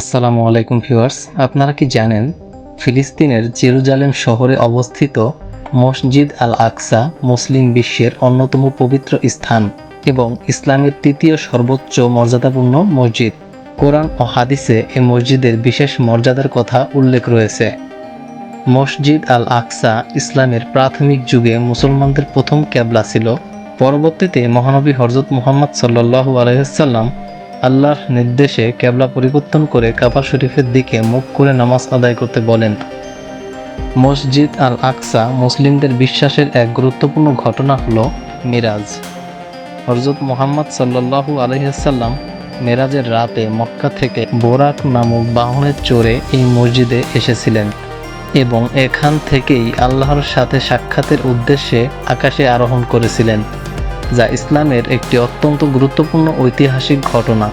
আসসালামু আলাইকুম ভিউয়ার্স, আপনারা কি জানেন ফিলিস্তিনের জেরুজালেম শহরে অবস্থিত মসজিদ আল আকসা মুসলিম বিশ্বের অন্যতম পবিত্র স্থান এবং ইসলামের তৃতীয় সর্বোচ্চ মর্যাদাপূর্ণ মসজিদ। কোরআন ও হাদিসে এই মসজিদের বিশেষ মর্যাদার কথা উল্লেখ রয়েছে। মসজিদ আল আকসা ইসলামের প্রাথমিক যুগে মুসলমানদের প্রথম ক্যাবলা ছিল। পরবর্তীতে মহানবী হরজত মুহাম্মদ সাল্লাল্লাহু আলহিসাল্লাম আল্লাহর নির্দেশে ক্যাবলা পরিবর্তন করে কাবা শরীফের দিকে মুখ করে নামাজ আদায় করতে বলেন। মসজিদ আল আকসা মুসলিমদের বিশ্বাসের এক গুরুত্বপূর্ণ ঘটনা হল মিরাজ। হরজত মোহাম্মদ সাল্লাল্লাহু আলহিসাল্লাম মেরাজের রাতে মক্কা থেকে বোরাক নামক বাহনের চড়ে এই মসজিদে এসেছিলেন এবং এখান থেকেই আল্লাহর সাথে সাক্ষাতের উদ্দেশ্যে আকাশে আরোহণ করেছিলেন। যা ইসলামের একটি অত্যন্ত গুরুত্বপূর্ণ ঐতিহাসিক ঘটনা।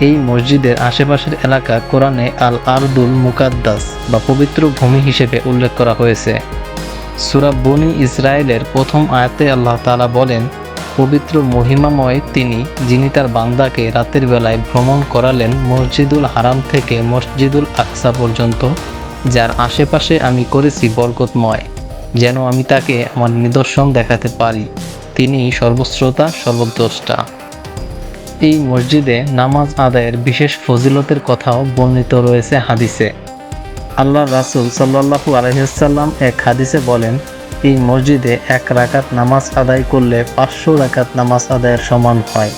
এই মসজিদের আশেপাশের এলাকা কোরআনে আল আরদুল মুকাদ্দাস বা পবিত্র ভূমি হিসেবে উল্লেখ করা হয়েছে। সুরা বনি ইসরায়েলের প্রথম আয়াতে আল্লাহ তালা বলেন, পবিত্র মহিমাময় তিনি, যিনি তার বান্দাকে রাতের বেলায় ভ্রমণ করালেন মসজিদুল হারাম থেকে মসজিদুল আকসা পর্যন্ত, যার আশেপাশে আমি করেছি বরকতময়, যেন আমি তাকে আমার নিদর্শন দেখাতে পারি। তিনি সর্বশ্রোতা, সর্বদ্রষ্টা। এই মসজিদে নামাজ আদায়ের বিশেষ ফজিলতের কথাও বর্ণিত রয়েছে হাদিসে। আল্লাহ রাসুল সাল্লাহু আলহিসাল্লাম এক হাদিসে বলেন, এই মসজিদে এক রাকাত নামাজ আদায় করলে পাঁচশো রাকাত নামাজ আদায়ের সমান হয়।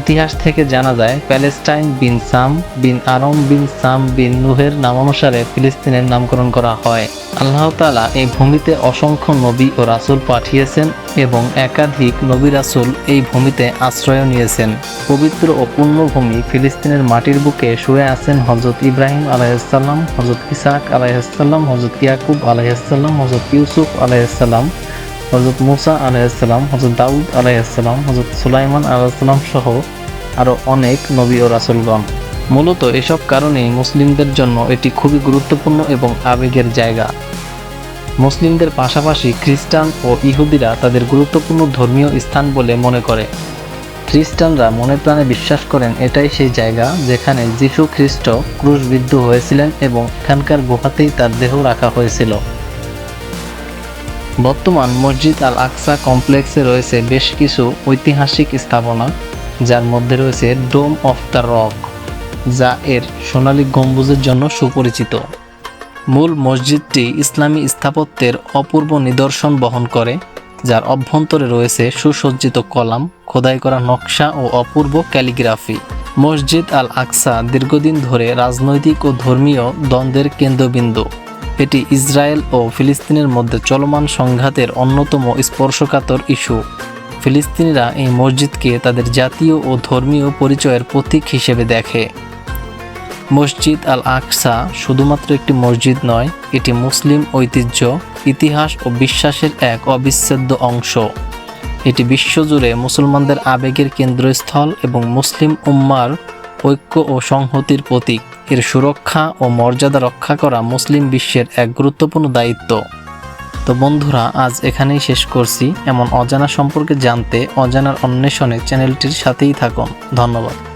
ইতিহাস থেকে জানা যায়, প্যালেস্টাইন বিন সাম বিন আরম বিন সাম বিন নুহের নামানুসারে ফিলিস্তিনের নামকরণ করা হয়। আল্লাহ তালা এই ভূমিতে অসংখ্য নবী ও রাসুল পাঠিয়েছেন এবং একাধিক নবী রাসূল এই ভূমিতে আশ্রয় নিয়েছেন। পবিত্র ও পূর্ণভূমি ফিলিস্তিনের মাটির বুকে শুয়ে আছেন হজরত ইব্রাহিম আলাইসাল্লাম হজরত ইসাক আলাইসাল্লাম হজরত ইয়াকুব আলাইসাল্লাম হজরত ইউসুফ আলাইসাল্লাম হজরত মুসা আলাইসাল্লাম হজরত দাউদ আলাইসাল্লাম হজরত সুলাইমান আলাইসাল্লাম সহ আরও অনেক নবী ও রাসুলগণ। মূলত এসব কারণেই মুসলিমদের জন্য এটি খুবই গুরুত্বপূর্ণ এবং আবেগের জায়গা। মুসলিমদের পাশাপাশি খ্রিস্টান ও ইহুদিরা তাদের গুরুত্বপূর্ণ ধর্মীয় স্থান বলে মনে করে। খ্রিস্টানরা মনে প্রাণে বিশ্বাস করেন এটাই সেই জায়গা যেখানে যীশু খ্রিস্ট ক্রুশবিদ্ধ হয়েছিলেন এবং এখানকার গুহাতেই তার দেহ রাখা হয়েছিল। বর্তমান মসজিদ আল আকসা কমপ্লেক্সে রয়েছে বেশ কিছু ঐতিহাসিক স্থাপনা, যার মধ্যে রয়েছে ডোম অফ দ্য রক, যা এর সোনালী গম্বুজের জন্য সুপরিচিত। মূল মসজিদটি ইসলামী স্থাপত্যের অপূর্ব নিদর্শন বহন করে, যার অভ্যন্তরে রয়েছে সুসজ্জিত কলাম, খোদাই করা নকশা ও অপূর্ব ক্যালিগ্রাফি। মসজিদ আল আকসা দীর্ঘদিন ধরে রাজনৈতিক ও ধর্মীয় দ্বন্দ্বের কেন্দ্রবিন্দু। এটি ইসরায়েল ও ফিলিস্তিনের মধ্যে চলমান সংঘাতের অন্যতম স্পর্শকাতর ইস্যু। ফিলিস্তিনিরা এই মসজিদকে তাদের জাতীয় ও ধর্মীয় পরিচয়ের প্রতীক হিসেবে দেখে। মসজিদ আল আকসা শুধুমাত্র একটি মসজিদ নয়, এটি মুসলিম ঐতিহ্য, ইতিহাস ও বিশ্বাসের এক অবিচ্ছেদ্য অংশ। এটি বিশ্বজুড়ে মুসলমানদের আবেগের কেন্দ্রস্থল এবং মুসলিম উম্মার ঐক্য ও সংহতির প্রতীক। এর সুরক্ষা ও মর্যাদা রক্ষা করা মুসলিম বিশ্বের এক গুরুত্বপূর্ণ দায়িত্ব। তো বন্ধুরা, আজ এখানেই শেষ করছি। এমন অজানা সম্পর্কে জানতে অজানার অন্বেষণে চ্যানেলটির সাথেই থাকুন। ধন্যবাদ।